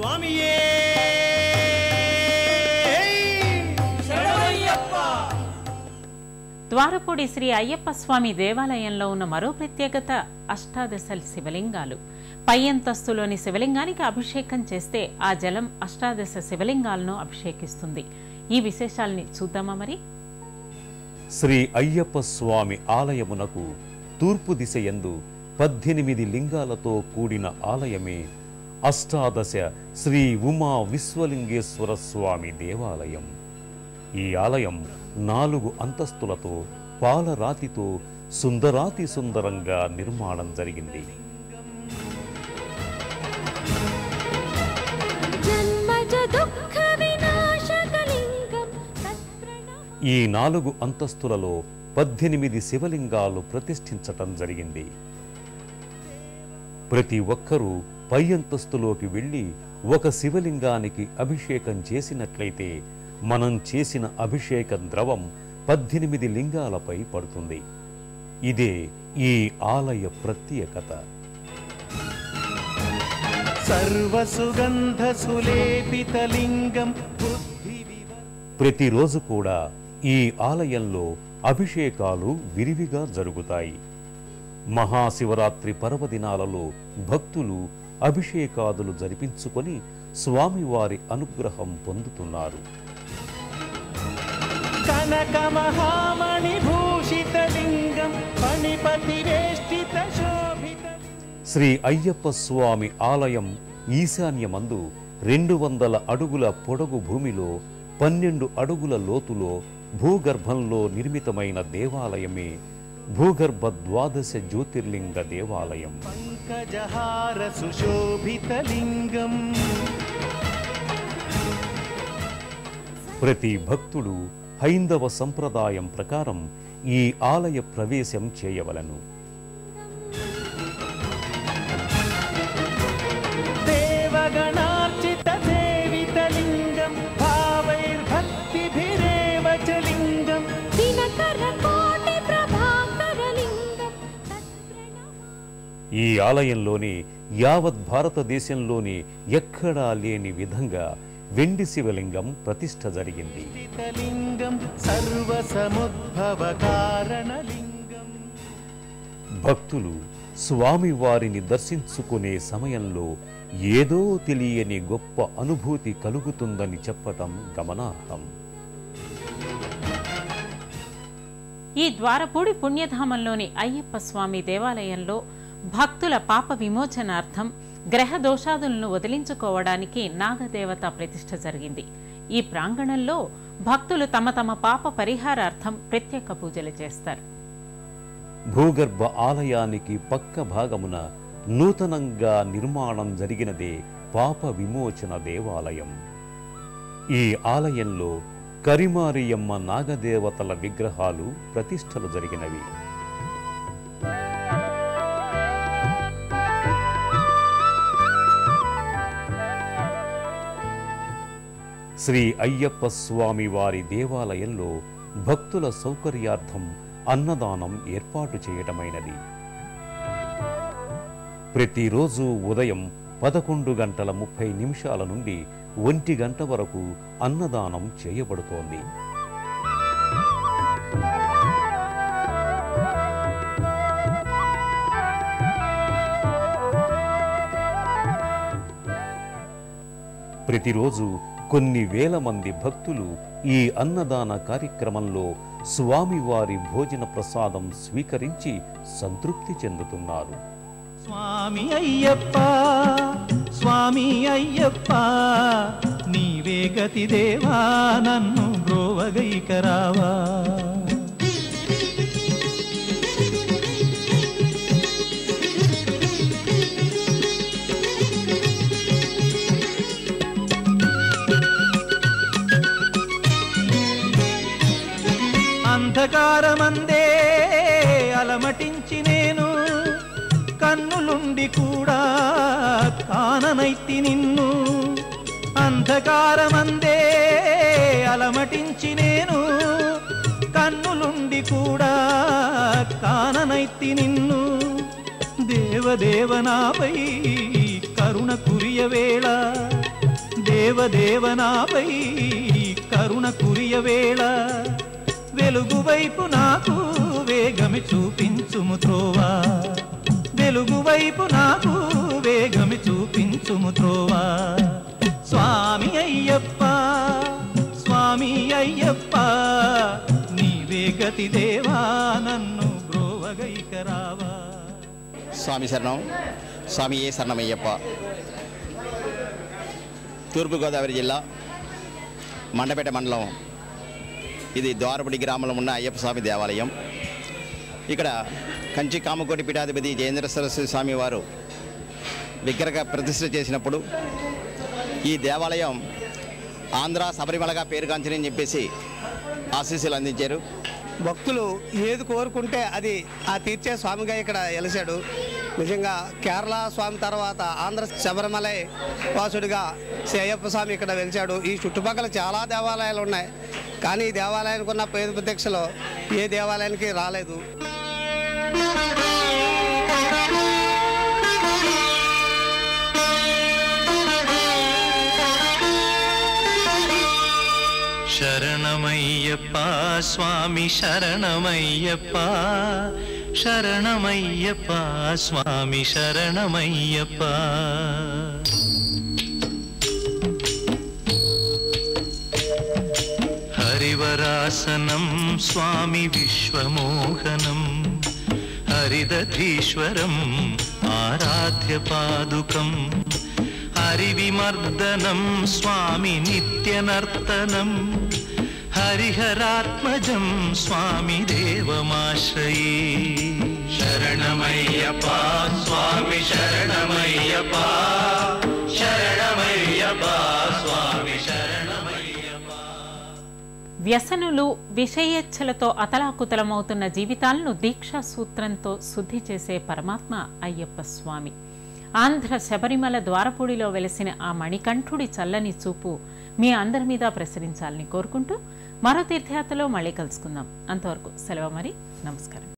స్వామియే. ద్వారపూడి శ్రీ అయ్యప్ప స్వామి దేవాలయంలో ఉన్న మరో ప్రత్యేకత అష్టాదశ శివలింగాలు. పై అంతస్తులోని శివలింగానికి అభిషేకం చేస్తే ఆ జలం అష్టాదశ శివలింగాలను అభిషేకిస్తుంది. ఈ విశేషాల్ని చూద్దామా మరి? శ్రీ అయ్యప్ప స్వామి ఆలయమునకు తూర్పు దిశ యందు పద్దెనిమిది లింగాలతో కూడిన ఆలయమే అష్టాదశ శ్రీ ఉమా విశ్వలింగేశ్వర స్వామి దేవాలయం. ఈ ఆలయం నాలుగు అంతస్తులతో పాలరాతితో సుందరాతి సుందరంగా నిర్మాణం జరిగింది. ఈ నాలుగు అంతస్తులలో పద్దెనిమిది శివలింగాలు ప్రతిష్ఠించటం జరిగింది. ప్రతి ఒక్కరూ పై అంతస్తులోకి వెళ్ళి ఒక శివలింగానికి అభిషేకం చేసినట్లయితే మనం చేసిన అభిషేక ద్రవం పద్దెనిమిది లింగాలపై పడుతుంది. ఇదే ఈ ఆలయ ప్రత్యేకత. సర్వసుగంధ సులేపితలింగం బుద్ధి ప్రతిరోజు కూడా ఈ ఆలయంలో అభిషేకాలు విరివిగా జరుగుతాయి. మహాశివరాత్రి పర్వదినాలలో భక్తులు అభిషేకాదులు జరిపించుకొని స్వామివారి అనుగ్రహం పొందుతున్నారు. కనక మహామణి భూషితలింగం పణిపతి వేష్టిత శోభిత శ్రీ అయ్యప్ప స్వామి ఆలయం ఈశాన్యమందు రెండు వందల అడుగుల పొడగు భూమిలో పన్నెండు అడుగుల లోతులో భూగర్భంలో నిర్మితమైన దేవాలయమే భూగర్భ ద్వాదశ జ్యోతిర్లింగ దేవాలయం. పంకజహార సుశోభితలింగం ప్రతి భక్తుడు హైందవ సంప్రదాయం ప్రకారం ఈ ఆలయ ప్రవేశం చేయవలను. ఆలయంలోని యావత్ భారతదేశంలోని ఎక్కడా లేని విధంగా వెండి శివలింగం ప్రతిష్ఠ జరిగింది. భక్తులు స్వామివారిని దర్శించుకునే సమయంలో ఏదో తెలియని గొప్ప అనుభూతి కలుగుతుందని చెప్పటం గమనార్హం. ఈ ద్వారపూడి పుణ్యధామంలోని అయ్యప్ప స్వామి దేవాలయంలో భక్తుల పాప విమోచనార్థం గ్రహ దోషాదులను వదిలించుకోవడానికి నాగదేవత ప్రతిష్ఠ జరిగింది. ఈ ప్రాంగణంలో భక్తులు తమ తమ పాప పరిహారార్థం ప్రత్యేక పూజలు చేస్తారు. భూగర్భ ఆలయానికి పక్క భాగమున నూతనంగా నిర్మాణం జరిగినదే పాప విమోచన దేవాలయం. ఈ ఆలయంలో కరిమారియమ్మ నాగదేవతల విగ్రహాలు ప్రతిష్టలు జరిగినవి. శ్రీ అయ్యప్ప స్వామి వారి దేవాలయంలో భక్తుల సౌకర్యార్థం అన్నదానం ఏర్పాటు చేయటమైనది. ప్రతిరోజు ఉదయం పదకొండు గంటల ముప్పై నిమిషాల నుండి ఒంటి గంట వరకు అన్నదానం చేయబడుతోంది. ప్రతిరోజు కొన్ని వేల మంది భక్తులు ఈ అన్నదాన కార్యక్రమంలో స్వామివారి భోజన ప్రసాదం స్వీకరించి సంతృప్తి చెందుతున్నారు. స్వామి అయ్యప్ప స్వామి అయ్యప్ప నీవే గతి దేవా నన్ను బ్రోవగైకరావా. అందే అలమటించి నేను కన్నులుండి కూడా కాననైతి నిన్ను. అంధకారమందే అలమటించి నేను కన్నులుండి కూడా కాననైతి నిన్ను. దేవదేవనాపై కరుణ కురియవేళ దేవదేవనాపై కరుణ కురియవేళ వెలుగు వైపు నాకు వేగమి చూపించుము త్రోవా. వెలుగు వైపు నాకు వేగమి చూపించుము త్రోవా. స్వామి అయ్యప్ప స్వామి అయ్యప్ప నీవే గతి దేవా నన్ను బ్రోవగైకరావా స్వామి శరణం స్వామి ఏ శరణమయ్యప్ప. తూర్పుగోదావరి జిల్లా మండపేట మండలం ఇది ద్వారపుడి గ్రామంలో ఉన్న అయ్యప్ప స్వామి దేవాలయం. ఇక్కడ కంచి కామకోటి పీఠాధిపతి జయేంద్ర సరస్వతి స్వామి వారు విగ్రహ ప్రతిష్ఠ చేసినప్పుడు ఈ దేవాలయం ఆంధ్ర శబరిమలగా పేరుగాంచని చెప్పేసి ఆశీస్సులు అందించారు. భక్తులు ఏది కోరుకుంటే అది ఆ తీర్చే స్వామిగా ఇక్కడ వెలిశాడు నిజంగా కేరళ స్వామి తర్వాత ఆంధ్ర శబరిమలై వాసుడిగా శ్రీ అయ్యప్ప స్వామి ఇక్కడ వెలిచాడు ఈ చుట్టుపక్కల చాలా దేవాలయాలు ఉన్నాయి. కానీ ఈ దేవాలయానికి ఉన్న పేద ప్రత్యక్షలో ఏ దేవాలయానికి రాలేదు. శరణమయ్యప్ప స్వామి శరణమయ్యప్ప శరణమయ్యప్ప స్వామి శరణమయ్యప్ప. शासनं स्वामि विश्वमोहनम् हरिदधीश्वरम् आराध्यपादुकम् हरिविमर्दनं स्वामि नित्यनर्तनम् हरिहरात्मजं स्वामि देवमाश्रये। शरणमय्यपा स्वामि शरणमय्यपा। వ్యసనులు విషయేచ్ఛలతో అతలాకుతలమవుతున్న జీవితాలను దీక్షా సూత్రంతో శుద్ధి చేసే పరమాత్మ అయ్యప్ప స్వామి. ఆంధ్ర శబరిమల ద్వారపూడిలో వెలిసిన ఆ మణికంఠుడి చల్లని చూపు మీ అందరి మీద ప్రసరించాలని కోరుకుంటూ మరో తీర్థయాత్రలో మళ్ళీ కలుసుకుందాం. అంతవరకు సెలవు మరి. నమస్కారం.